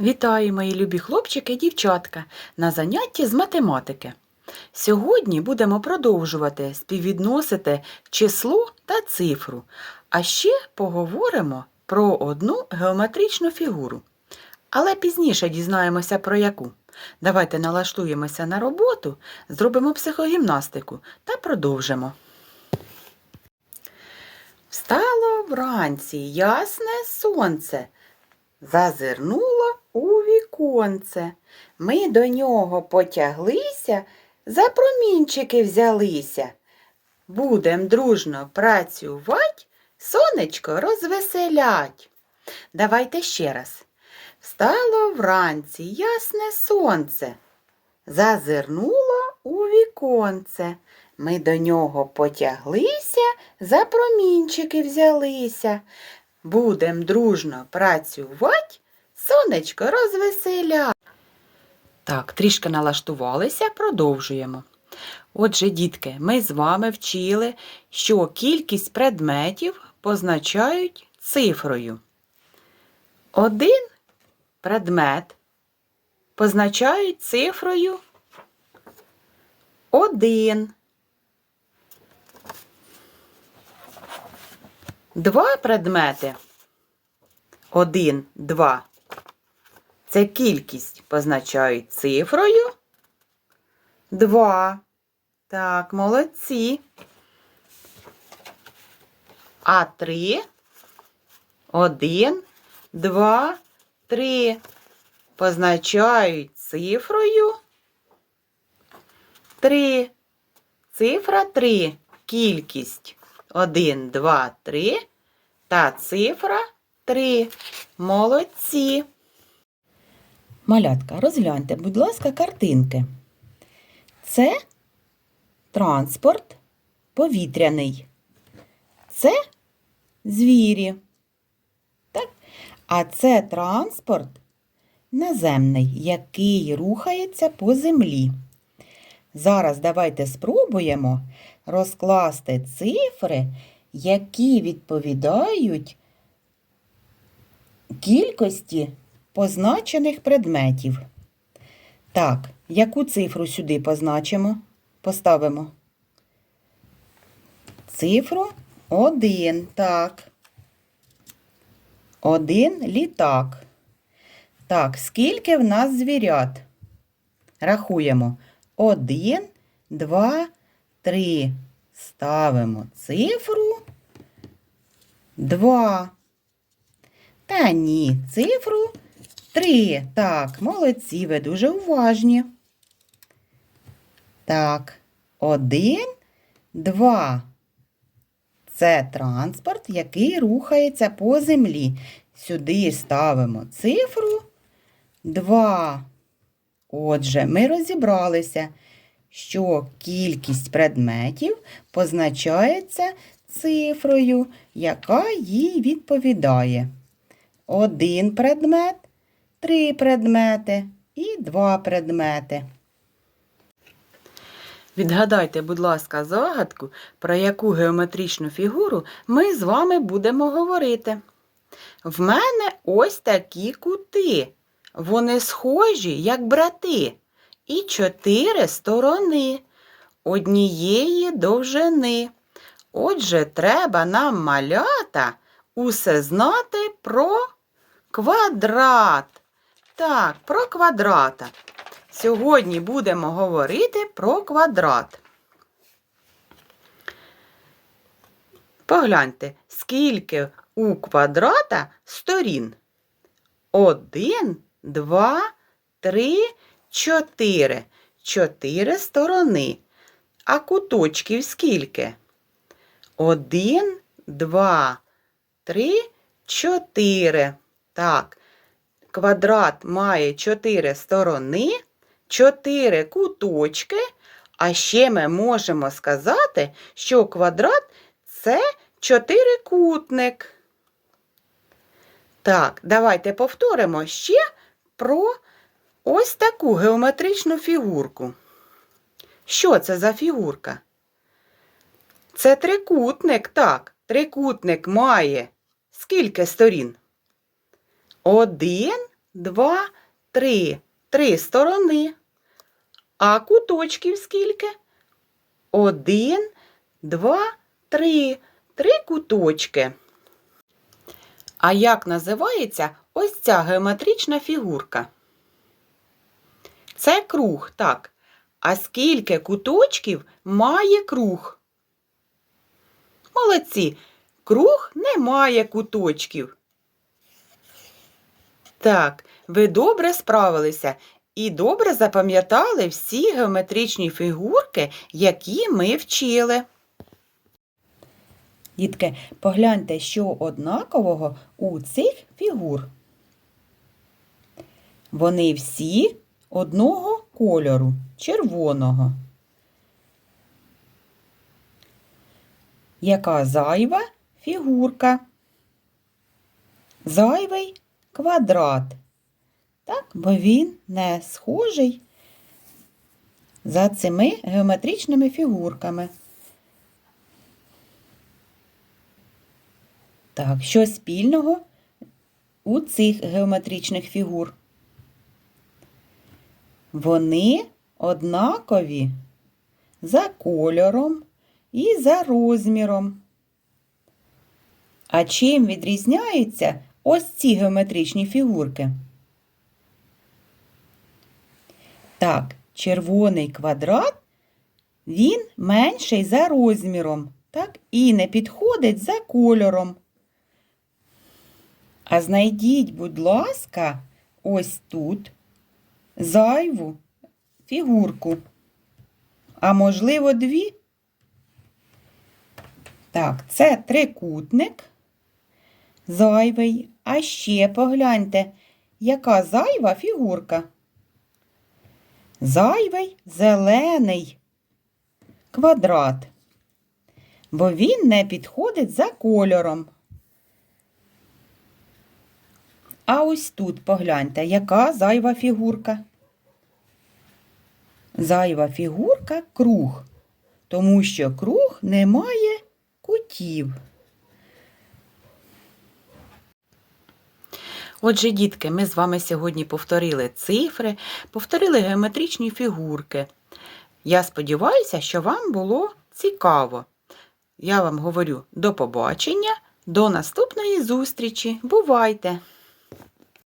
Вітаю, мої любі хлопчики і дівчатка на занятті з математики. Сьогодні будемо продовжувати співвідносити число та цифру, а ще поговоримо про одну геометричну фігуру. Але пізніше дізнаємося про яку. Давайте налаштуємося на роботу, зробимо психогімнастику та продовжимо. Встало вранці ясне сонце. Зазирнуло віконце. Ми до нього потяглися, за промінчики взялися. Будем дружно працювать, сонечко розвеселять. Давайте ще раз. Встало вранці ясне сонце. Зазирнуло у віконце. Ми до нього потяглися, за промінчики взялися. Будем дружно працювати, сонечко розвеселя. Так, трішки налаштувалися, продовжуємо. Отже, дітки, ми з вами вчили, що кількість предметів позначають цифрою. Один предмет позначають цифрою 1. Два предмети. Один, два. Це кількість позначають цифрою. Два. Так, молодці. А три. Один, два, три. Позначають цифрою. Три. Цифра три. Кількість. 1, 2, 3 та цифра 3. Молодці. Малятка, розгляньте, будь ласка, картинки. Це транспорт повітряний. Це звірі. Так? А це транспорт наземний, який рухається по землі. Зараз давайте спробуємо розкласти цифри, які відповідають кількості позначених предметів. Так, яку цифру сюди позначимо? Поставимо. Цифру 1. Так. Один літак. Так, скільки в нас звірят? Рахуємо. Один, два, три. Ставимо цифру два. Та ні, цифру три. Так, молодці, ви дуже уважні. Так, один, два. Це транспорт, який рухається по землі. Сюди ставимо цифру 2. Отже, ми розібралися, що кількість предметів позначається цифрою, яка їй відповідає. Один предмет, три предмети і два предмети. Відгадайте, будь ласка, загадку, про яку геометричну фігуру ми з вами будемо говорити. В мене ось такі кути. Вони схожі, як брати, і чотири сторони однієї довжини. Отже, треба нам малята усе знати про квадрат. Так, про квадрата. Сьогодні будемо говорити про квадрат. Погляньте, скільки у квадрата сторін. Один, два, три, чотири. Чотири сторони. А куточків скільки? Один, два, три, чотири. Так, квадрат має чотири сторони, чотири куточки. А ще ми можемо сказати, що квадрат це чотирикутник. Так, давайте повторимо ще про ось таку геометричну фігурку. Що це за фігурка? Це трикутник, так. Трикутник має скільки сторін? Один, два, три. Три сторони. А куточків скільки? Один, два, три. Три куточки. А як називається ось ця геометрична фігурка? Це круг, так. А скільки куточків має круг? Молодці. Круг не має куточків. Так, ви добре справилися і добре запам'ятали всі геометричні фігурки, які ми вчили. Дітки, погляньте, що однакового у цих фігур. Вони всі одного кольору, червоного. Яка зайва фігурка? Зайвий квадрат. Так, бо він не схожий за цими геометричними фігурками. Так, що спільного у цих геометричних фігур? Вони однакові за кольором і за розміром. А чим відрізняються ось ці геометричні фігурки? Так, червоний квадрат, він менший за розміром, так, і не підходить за кольором. А знайдіть, будь ласка, ось тут зайву фігурку. А можливо, дві? Так, це трикутник зайвий. А ще погляньте, яка зайва фігурка. Зайвий зелений квадрат, бо він не підходить за кольором. А ось тут погляньте, яка зайва фігурка. Зайва фігурка круг, тому що круг не має кутів. Отже, дітки, ми з вами сьогодні повторили цифри, повторили геометричні фігурки. Я сподіваюся, що вам було цікаво. Я вам говорю до побачення, до наступної зустрічі. Бувайте!